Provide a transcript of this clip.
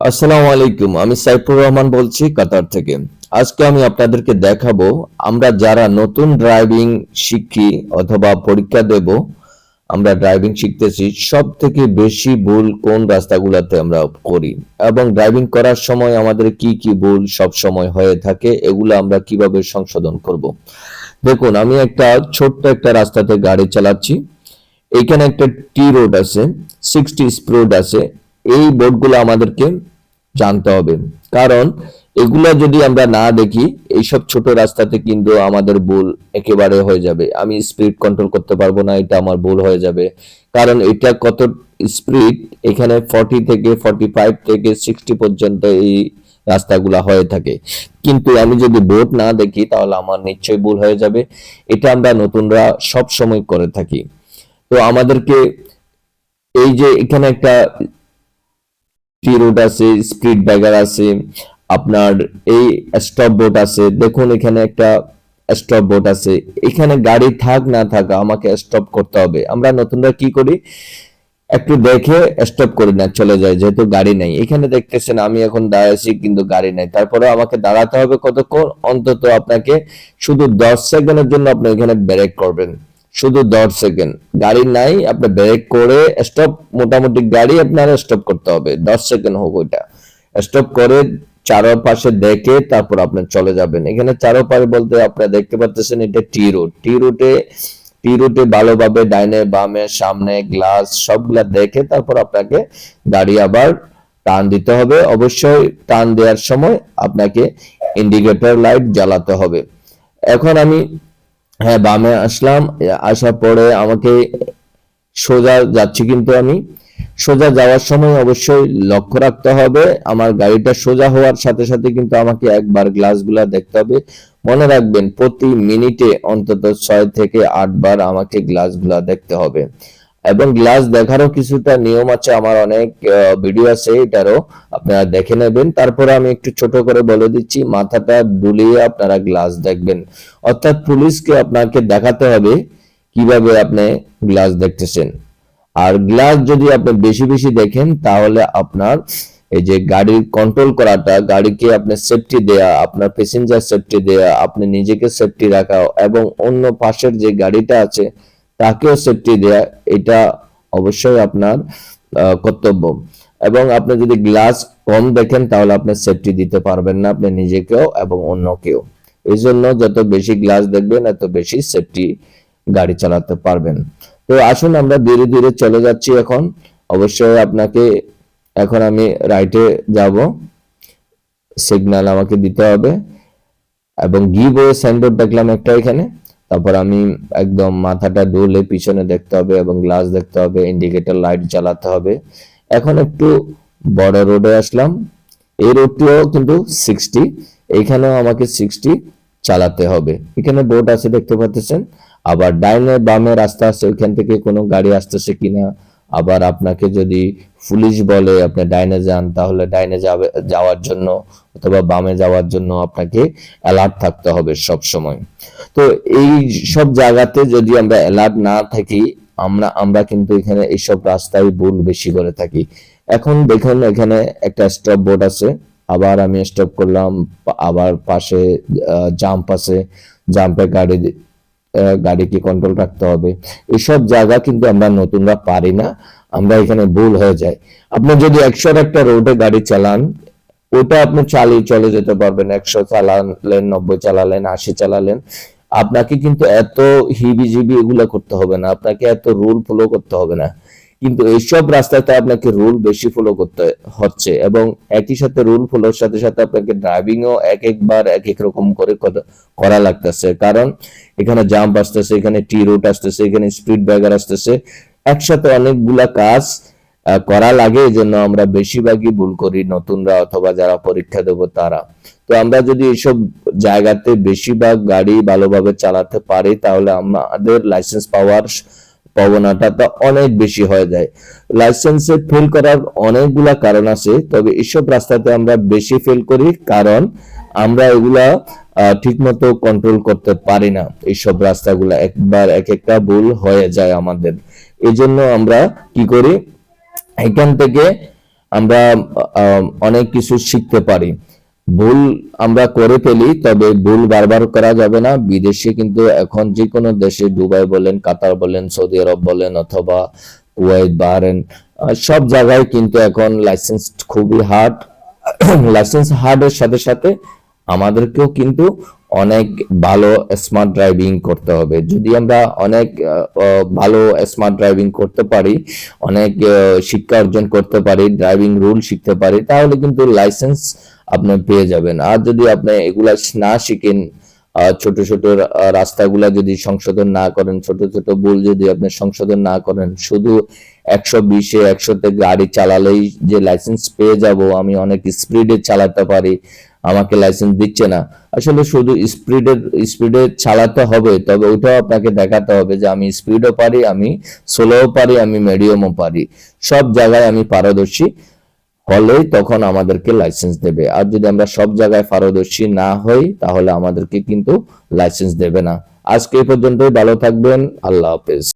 আসসালামু আলাইকুম, আমি সাইফুর রহমান বলছি কাতার থেকে। আজকে আমি আপনাদেরকে দেখাবো, আমরা যারা নতুন ড্রাইভিং শিখি অথবা পরীক্ষা দেব, আমরা ড্রাইভিং শিখতেছি সব থেকে বেশি ভুল কোন রাস্তাগুলোতে আমরা করি এবং ড্রাইভিং করার সময় আমাদের কি কি ভুল সব সময় হয়ে থাকে, এগুলো আমরা কীভাবে সংশোধন করব। দেখুন, আমি একটা ছোট্ট একটা রাস্তাতে গাড়ি চালাচ্ছি, এখানে একটা টি রোড আছে সিক্সটি স্প্রোড আছে এই বোর্ডগুলো আমাদেরকে জানতে হবে। কারণ এগুলা যদি আমরা না দেখি, এইসব ছোট রাস্তাতে কিন্তু আমাদের ভুল একেবারে হয়ে যাবে। আমি স্পিড কন্ট্রোল করতে পারব না, এটা আমার ভুল হয়ে যাবে। কারণ এটা কত স্পিড এখানে ফর্টি থেকে ফর্টি ফাইভ থেকে সিক্সটি পর্যন্ত এই রাস্তাগুলা হয়ে থাকে। কিন্তু আমি যদি বোর্ড না দেখি, তাহলে আমার নিশ্চয়ই ভুল হয়ে যাবে। এটা আমরা নতুনরা সব সময় করে থাকি। তো আমাদেরকে এই যে এখানে একটা টি রোড আছে স্পিড ব্রেকার আছে, আপনার এই স্টপ বোর্ড আছে। দেখুন, এখানে একটা স্টপ বোর্ড আছে। এখানে গাড়ি থাক, না থাক, আমাকে স্টপ করতে হবে। আমরা নতুনরা কি করি? একটু দেখে স্টপ করে না চলে যায়, যেহেতু গাড়ি নাই। এখানে দেখতেছেন, আমি এখন দাঁড়াইছি কিন্তু গাড়ি নাই। তারপরে আমাকে দাঁড়াতে হবে কতক্ষণ? অন্তত আপনাকে শুধু দশ সেকেন্ডের জন্য আপনি এখানে ব্রেক করবেন। শুধু দশ সেকেন্ড। গাড়ি নাই, আপনি ব্রেক করে স্টপ মোটামুটি গাড়ি আপনার স্টপ করতে হবে। দশ সেকেন্ড হোক ওইটা। স্টপ করে চারপাশে দেখে তারপর আপনি চলে যাবেন। এখানে চারপাশে বলতে আপনারা দেখতে পাচ্ছেন এটা টি রোড টি রুটে টি রুটে ভালোভাবে ডাইনে, বামে, সামনে গ্লাস সবগুলা দেখে তারপর আপনাকে গাড়ি আবার টান দিতে হবে। অবশ্যই টান দেওয়ার সময় আপনাকে ইন্ডিকেটর লাইট জ্বালাতে হবে। এখন আমি হ্যাঁ বামে আসলাম। আসার পরে আমাকে সোজা যাচ্ছি কিন্তু আমি। সোজা যাওয়ার সময় অবশ্যই লক্ষ্য রাখতে হবে। আমার গাড়িটা সোজা হওয়ার সাথে সাথে কিন্তু আমাকে একবার গ্লাসগুলা দেখতে হবে। মনে রাখবেন, প্রতি মিনিটে অন্তত ছয় থেকে আটবার আমাকে গ্লাসগুলা দেখতে হবে। এবং গ্লাস দেখারও কিছুটা নিয়ম আছে, আমার অনেক ভিডিও আছে এটারও, আপনারা দেখে নেবেন। তারপরে আমি একটু ছোট করে বলে দিচ্ছি, মাথাটা দুলিয়ে আপনারা গ্লাস দেখবেন। অর্থাৎ পুলিশকে আপনাকে দেখাতে হবে কীভাবে আপনি গ্লাস দেখতেছেন। আর গ্লাস যদি আপনি বেশি বেশি দেখেন, তাহলে আপনার এই যে গাড়ির কন্ট্রোল করাটা, গাড়িকে আপনি সেফটি দেয়া, আপনার প্যাসেঞ্জার সেফটি দেয়া, আপনি নিজেকে সেফটি রাখা এবং অন্য পাশের যে গাড়িটা আছে তাকেও সেফটি দেয়া, এটা অবশ্যই আপনার কর্তব্য। এবং আপনি যদি গ্লাস কম দেখেন, তাহলে আপনি সেফটি দিতে পারবেন না আপনি নিজেকেও এবং অন্যকেও। এই জন্য যত বেশি গ্লাস দেখবেন, এত বেশি সেফটি গাড়ি চালাতে পারবেন। তো আসুন আমরা ধীরে ধীরে চলে যাচ্ছি এখন। অবশ্যই আপনাকে এখন আমি রাইটে যাব। সিগন্যাল আমাকে দিতে হবে। এবং গিভ ওয়ে সাইনবোর্ড দেখলাম একটা এখানে। তারপর আমি একদম মাথাটা ডুলে পিছনে দেখতে হবে এবং গ্লাস দেখতে হবে ইন্ডিকেটর লাইট জ্বালাতে হবে। এখন একটু বড় রোডে আসলাম। এই রোডটিও কিন্তু সিক্সটি এইখানেও আমাকে সিক্সটি চালাতে হবে। এখানে বোর্ড আছে, দেখতে পাচ্ছেন। আবার ডাইনে বামে রাস্তা আছে, ওইখান থেকে কোনো গাড়ি আসতেছে কিনা আবার আপনাকে যদি পুলিশ বলে আপনি ডাইনে যান, তাহলে ডাইনে যাবে, যাওয়ার জন্য অথবা বামে যাওয়ার জন্য আপনাকে অ্যালার্ট থাকতে হবে সব সময় তো এই সব জায়গাতে যদি আমরা অ্যালার্ট না থাকি, আমরা আমরা কিন্তু এখানে এইসব রাস্তায় ভুল বেশি করে থাকি। এখন দেখুন, এখানে একটা স্টপ বোর্ড আছে। আবার আমি স্টপ করলাম, আবার পাশে জাম্প আছে। জাম্পে গাড়ি গাড়িকে কন্ট্রোল রাখতে হবে। এসব জায়গা কিন্তু আমরা নতুনরা পারি না, আমরা এখানে ভুল হয়ে যায় আপনি যদি একশোর একটা রোডে গাড়ি চালান, ওটা আপনি চালিয়ে চলে যেতে পারবেন। একশো চালালেন, নব্বই চালালেন, আশি চালালেন। আপনাকে কিন্তু এত হিবি জিবি এগুলো করতে হবে না। আপনাকে এত রুল ফলো করতে হবে না। কিন্তু এইসব রাস্তাতে আপনাকে রুল বেশি ফলো করতে হচ্ছে এবং একই সাথে রুল ফলোর সাথে সাথে আপনাকে ড্রাইভিংও এক একবার এক এক রকম করে করা লাগতেছে। কারণ এখানে জাম্প আসতেছে, এখানে টি রুট আসতেছে, এখানে স্পিড ব্রেকার আসতেছে। একসাথে অনেকগুলা কাজ করা লাগে এই জন্য আমরা বেশিরভাগই ভুল করি নতুনরা অথবা যারা পরীক্ষা দেবো তারা। তো আমরা যদি এইসব জায়গাতে বেশিরভাগ গাড়ি ভালোভাবে চালাতে পারি, তাহলে আমাদের লাইসেন্স পাওয়ার প্রবণতাটা অনেক বেশি হয়ে যায়। লাইসেন্সে ফেল করার অনেকগুলা কারণ আছে, তবে এসব রাস্তাতে আমরা বেশি ফেল করি কারণ আমরা এগুলা ঠিক মতো কন্ট্রোল করতে পারি না। এইসব রাস্তাগুলা একবার এক একটা ভুল হয়ে যায় আমাদের। এই জন্য আমরা কি করি? এখান থেকে আমরা অনেক কিছু শিখতে পারি। ভুল আমরা করে ফেলি, তবে ভুল বারবার করা যাবে না। বিদেশে কিন্তু এখন যে কোনো দেশে, দুবাই বলেন, কাতার বলেন, সৌদি আরব বলেন, অথবা কুয়েত বাহরেন সব জায়গায় কিন্তু এখন লাইসেন্স খুবই হার্ড লাইসেন্স হার্ডের সাথে সাথে আমাদেরকেও কিন্তু অনেক ভালো স্মার্ট ড্রাইভিং করতে হবে। যদি আমরা অনেক ভালো স্মার্ট ড্রাইভিং করতে পারি, অনেক শিক্ষা অর্জন করতে পারি ড্রাইভিং রুল শিখতে পারি, তাহলে কিন্তু লাইসেন্স আপনি পেয়ে যাবেন। আর যদি আপনি এগুলা না শিখেন ছোট ছোট রাস্তাগুলা যদি সংশোধন না করেন, ছোট ছোট ভুল যদি আপনি সংশোধন না করেন, শুধু একশো বিশে একশোতে গাড়ি চালালেই যে লাইসেন্স পেয়ে যাব, আমি অনেক স্পিডে চালাতে পারি, আমাকে লাইসেন্স দিচ্ছে না। আসলে শুধু স্পিডে স্পিডে চালাতে হবে, তবে ওটাও আপনাকে দেখাতে হবে যে আমি স্পিডও পারি, আমি স্লোও পারি, আমি মিডিয়ামও পারি। সব জায়গায় আমি পারদর্শী। হলেই তখন আমাদেরকে লাইসেন্স দেবে। আর যদি আমরা সব জায়গায় পারদর্শী না হই, তাহলে আমাদেরকে কিন্তু লাইসেন্স দেবে না। আজকে এই পর্যন্তই, ভালো থাকবেন, আল্লাহ হাফেজ।